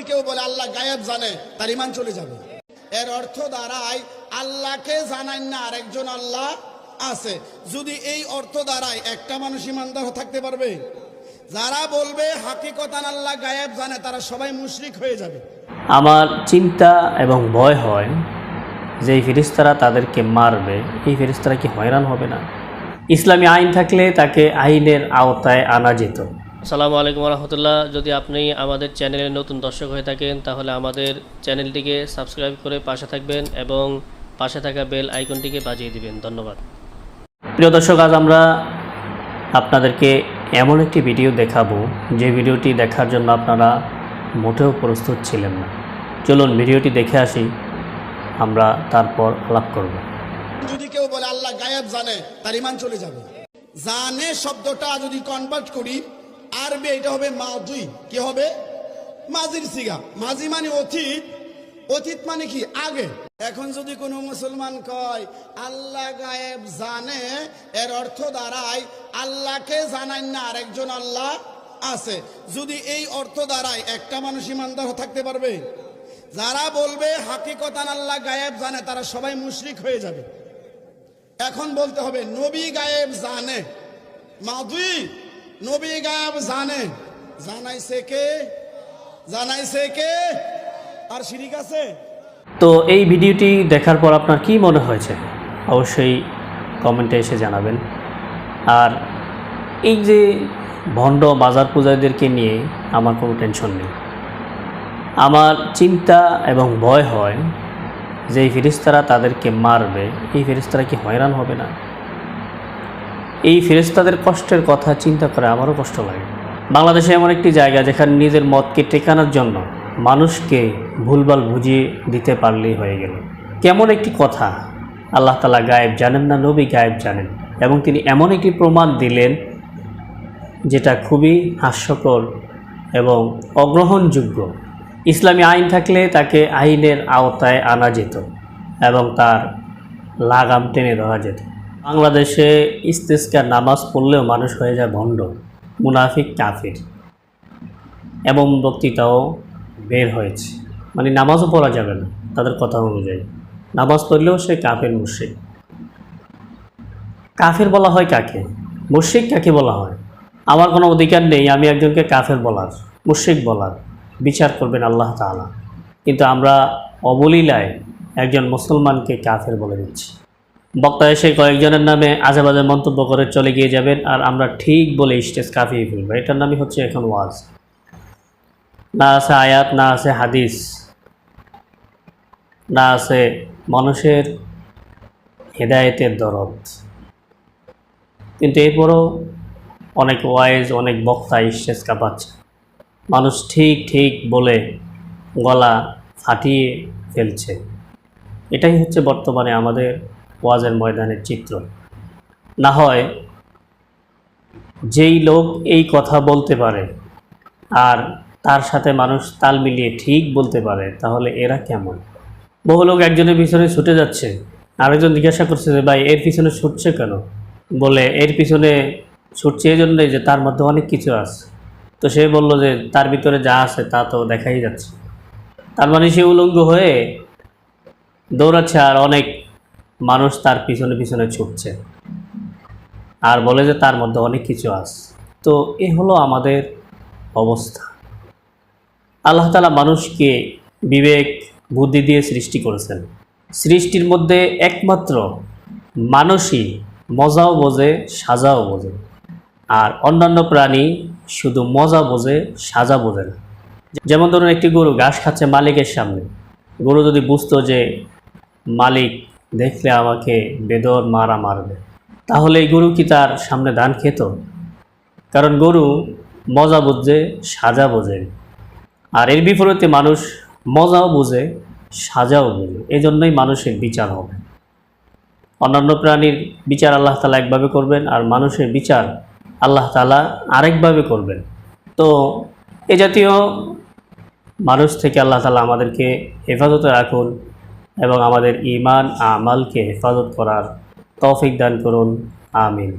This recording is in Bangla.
যদি কেউ বলে আল্লাহ গায়েব জানে, তার ইমান চলে যাবে। এর অর্থ দ্বারাই আল্লাহকে জানাই না, আরেকজন আল্লাহ আছে। যদি এই অর্থ দ্বারাই একটা মানুষ ইমানদার থাকতে পারবে? যারা বলবে হাকিকতান আল্লাহ গায়েব জানে, তারা সবাই মুশরিক হয়ে যাবে। আমার চিন্তা এবং ভয় হয় যে এই ফেরিস্তারা তাদেরকে মারবে, এই ফেরিস্তারা কি হয়রান হবে না? ইসলামী আইন থাকলে তাকে আইনের আওতায় আনা যেত। আসসালামু আলাইকুম রহমতুল্লাহ যদি আপনি আমাদের চ্যানেলে নতুন দর্শক হয়ে থাকেন, তাহলে আমাদের চ্যানেলটিকে সাবস্ক্রাইব করে পাশে থাকবেন এবং পাশে থাকা বেল আইকনটিকে বাজিয়ে দিবেন। ধন্যবাদ। প্রিয় দর্শক, আজ আমরা আপনাদেরকে এমন একটি ভিডিও দেখাবো, যে ভিডিওটি দেখার জন্য আপনারা মোটেও প্রস্তুত ছিলেন না। চলুন ভিডিওটি দেখে আসি, আমরা তারপর আলাপ করব। যদি কেউ বলে, আল্লাহ গায়েব জানে, তার ইমান চলে যাবে। জানে শব্দটা, যদি কনভার্ট করি আরবি এটা হবে মাদুই কি হবে? মাজির সিগা। মাজি মানে অতীত। অতীত মানে কি? আগে। এখন যদি কোনো মুসলমান কয়, আল্লাহ গায়েব জানে, এর অর্থ দ্বারাই আল্লাহকে জানাই না আরেকজন আল্লাহ আছে। যদি এই অর্থ দ্বারাই একটা মানুষ ইমানদার থাকতে পারবে? যারা বলবে হাকিকতান আল্লাহ গায়েব জানে, তারা সবাই মুশরিক হয়ে যাবে। এখন বলতে হবে, নবী গায়েব জানে। মাধুই নবী গায়েব জানে। জানাইছে কে? জানাইছে কে? আর শিরিক আছে? তো এই ভিডিওটি দেখার পর আপনার কি মনে হয়েছে? অবশ্যই কমেন্টে এসে জানাবেন। আর এই যে ভণ্ড বাজার পূজারীদেরকে নিয়ে আমার কোনো টেনশন নেই। আমার চিন্তা এবং ভয় হয় যে এই ফেরিস্তারা তাদেরকে মারবে, এই ফেরিস্তারা কি হয়রান হবে না? এই ফেরিস্তাদের কষ্টের কথা চিন্তা করে আমারও কষ্ট লাগে। বাংলাদেশে এমন একটি জায়গা যেখানে নিজের মতকে টেকানোর জন্য মানুষকে ভুলভাল বুঝিয়ে দিতে পারলেই হয়ে গেল। কেমন একটি কথা, আল্লাহ তালা গায়েব জানেন না, নবী গায়েব জানেন। এবং তিনি এমন একটি প্রমাণ দিলেন যেটা খুবই হাস্যকর এবং অগ্রহণযোগ্য। ইসলামী আইন থাকলে তাকে আইনের আওতায় আনা যেত এবং তার লাগাম টেনে ধরা যেত। বাংলাদেশে ইস্তেস্কার নামাজ পড়লেও মানুষ হয়ে যায় ভণ্ড, মুনাফিক, কাফির। এবং বক্তৃতাও বের হয়েছে। মানে নামাজও পড়া যাবে না, তাদের কথা অনুযায়ী। নামাজ পড়লেও সে কাফের, মুশ্রিক। কাফের বলা হয় কাকে? মুশ্রিক কাকে বলা হয়? আমার কোনো অধিকার নেই, আমি একজনকে কাফের বলার, মুশ্রিক বলার। বিচার করবেন আল্লাহ তাআলা। কিন্তু আমরা অবলীলায় একজন মুসলমানকে কাফের বলে দিচ্ছি। বক্তা এসে কয়েকজনের নামে আজেবাজে মন্তব্য করে চলে গিয়ে যাবেন, আর আমরা ঠিক বলে স্টেজ কাফিয়ে ফেলব। এটার নামই হচ্ছে এখন ওয়াজ। না আছে আয়াত, না আছে হাদিস, না আছে মানুষের হেদায়েতের দরদ। কিন্তু এরপরও অনেক ওয়াইজ, অনেক বক্তা স্টেজ কাঁপাচ্ছে। মানুষ ঠিক ঠিক বলে গলা ফাটিয়ে ফেলছে। এটাই হচ্ছে বর্তমানে আমাদের ওয়াজের ময়দানের চিত্র। না হয় যেই লোক এই কথা বলতে পারে আর তার সাথে মানুষ তাল মিলিয়ে ঠিক বলতে পারে, তাহলে এরা কেমন? বহু লোক একজনের পিছনে ছুটে যাচ্ছে। আরেকজন জিজ্ঞাসা করছে যে, ভাই, এর পিছনে ছুটছে কেন? বলে, এর পিছনে ছুটছে এই জন্যই যে তার মধ্যে অনেক কিছু আছে। তো সে বলল যে, তার ভিতরে যা আছে তা তো দেখাই যাচ্ছে। তার মানে সে উলঙ্গ হয়ে দৌড়াচ্ছে আর অনেক মানুষ তার পিছনে পিছনে ছুটছে। আর বলে যে তার মধ্যে অনেক কিছু আছে। তো এ হলো আমাদের অবস্থা। আল্লাহ তালা মানুষকে বিবেক, বুদ্ধি দিয়ে সৃষ্টি করেছেন। সৃষ্টির মধ্যে একমাত্র মানুষই মজাও বোঝে, সাজাও বোঝে। আর অন্যান্য প্রাণী শুধু মজা বোঝে, সাজা বোঝে না। যেমন ধরুন একটি গরু, ঘাস খাচ্ছে মালিকের সামনে। গরু যদি বুঝতো যে মালিক দেখলে আমাকে বেদর মারা মারবে। তাহলে গরু কি তার সামনে ধান খেত? কারণ গরু মজা বুঝে, সাজা বোঝে। আর এর বিপরীতে মানুষ মজাও বুঝে, সাজাও বোঝে। এই জন্যই মানুষের বিচার হবে। অন্যান্য প্রাণীর বিচার আল্লাহ তালা একভাবে করবেন আর মানুষের বিচার আল্লাহ তালা আরেকভাবে করবেন। তো এ জাতীয় মানুষ থেকে আল্লাহ তালা আমাদেরকে হেফাজতে রাখুন। এবং আমাদের ইমান আমালকে হেফাজত করার তৌফিক দান করুন। আমিন।